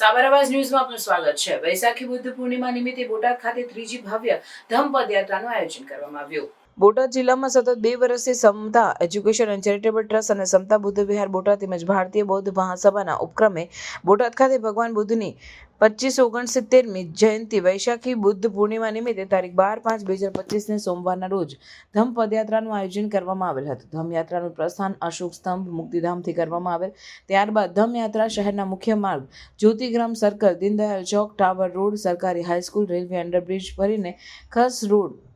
આવાજ ન્યૂઝમાં આપનું સ્વાગત છે. વૈશાખી બુદ્ધ પૂર્ણિમા નિમિત્તે બોટાદ ખાતે ત્રીજી ભવ્ય ધમ્મ પદયાત્રાનું આયોજન કરવામાં આવ્યું. બોટાદ જિલ્લામાં સતત બે વર્ષથી Samata education and charitable trust અને સમતા બુદ્ધ વિહાર બોટાદ તેમજ ભારતીય બૌદ્ધ મહાસભાના ઉપક્રમે બોટાદ ખાતે ભગવાન બુદ્ધની પચીસ ઓગણસિત્તેરમી જયંતિ વૈશાખી બુદ્ધ પૂર્ણિમા નિમિત્તે તારીખ બાર પાંચ બે હજાર પચીસને સોમવારના રોજ ધમ પદયાત્રાનું આયોજન કરવામાં આવેલ હતું. ધમયાત્રાનું પ્રસ્થાન અશોક સ્તંભ મુક્તિધામથી કરવામાં આવેલ. ત્યારબાદ ધમયાત્રા શહેરના મુખ્ય માર્ગ જ્યોતિગ્રામ સર્કલ, દીનદયાલ ચોક, ટાવર રોડ, સરકારી હાઈસ્કૂલ, રેલવે અંડરબ્રિજ ફરીને ખસ રોડ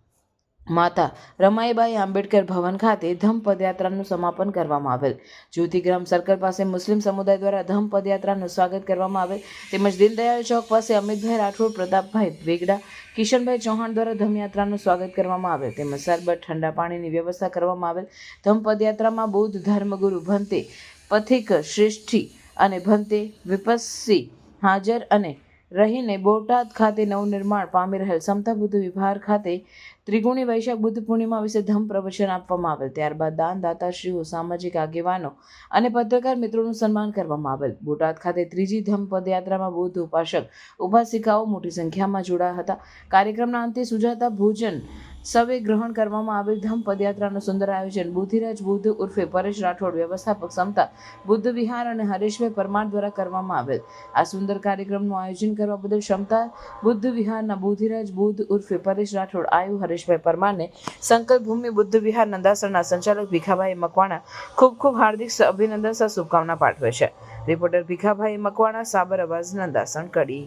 માતા રમાઈબાઈ આંબેડકર ભવન ખાતે ધમ પદયાત્રાનું સમાપન કરવામાં આવેલ. જ્યોતિગ્રામ સર્કલ પાસે મુસ્લિમ સમુદાય દ્વારા ધમ પદયાત્રાનું સ્વાગત કરવામાં આવેલ. તેમજ દીનદયાળ ચોક પાસે અમિતભાઈ રાઠોડ, પ્રતાપભાઈ વેગડા, કિશનભાઈ ચૌહાણ દ્વારા ધમયાત્રાનું સ્વાગત કરવામાં આવેલ. તેમજ સરબત, ઠંડા પાણીની વ્યવસ્થા કરવામાં આવેલ. ધમ પદયાત્રામાં બૌદ્ધ ધર્મગુરુ ભંતે પથિક, શ્રેષ્ઠી અને ભંતે વિપસ્સી હાજર અને રહીને બોટાદ ખાતે નવનિર્માણ પામી રહેલ સમતા બુદ્ધ વિભાર ખાતે ત્રિગુણી વૈશાખ બુદ્ધ પૂર્ણિમા વિશે ધમ પ્રવચન આપવામાં આવેલ. ત્યારબાદ દાનદાતાશ્રીઓ, સામાજિક આગેવાનો અને પત્રકાર મિત્રોનું સન્માન કરવામાં આવેલ. બોટાદ ખાતે ત્રીજી ધમ પદયાત્રામાં બુદ્ધ ઉપાસક, ઉપાસિકાઓ મોટી સંખ્યામાં જોડાયા હતા. કાર્યક્રમના અંતે સુજાતા ભોજન સવે ગ્રહણ કરવામાં આવેલ ધામ પદયાત્રાનું સુંદર આયોજન બુદ્ધિરાજ બુદ્ધ ઉર્ફે પરેશ રાઠોડ વ્યવસ્થાપક સમતા બુદ્ધ વિહાર અને હરેશભાઈ પરમાર દ્વારા કરવામાં આવેલ. આ સુંદર કાર્યક્રમનું આયોજન કરવા બદલ ક્ષમતા બુદ્ધ વિહારના બુદ્ધિરાજ બુદ્ધ ઉર્ફે પરેશ રાઠોડ આયુ હરેશભાઈ પરમારને સંકલ્પ ભૂમિ બુદ્ધ વિહાર નંદાસરના સંચાલક ભીખાભાઈ મકવાણા ખૂબ ખૂબ હાર્દિક અભિનંદન સહ શુભકામના પાઠવે છે. રિપોર્ટર ભીખાભાઈ મકવાણા, સાબર અવાજ નંદાસણ કડી.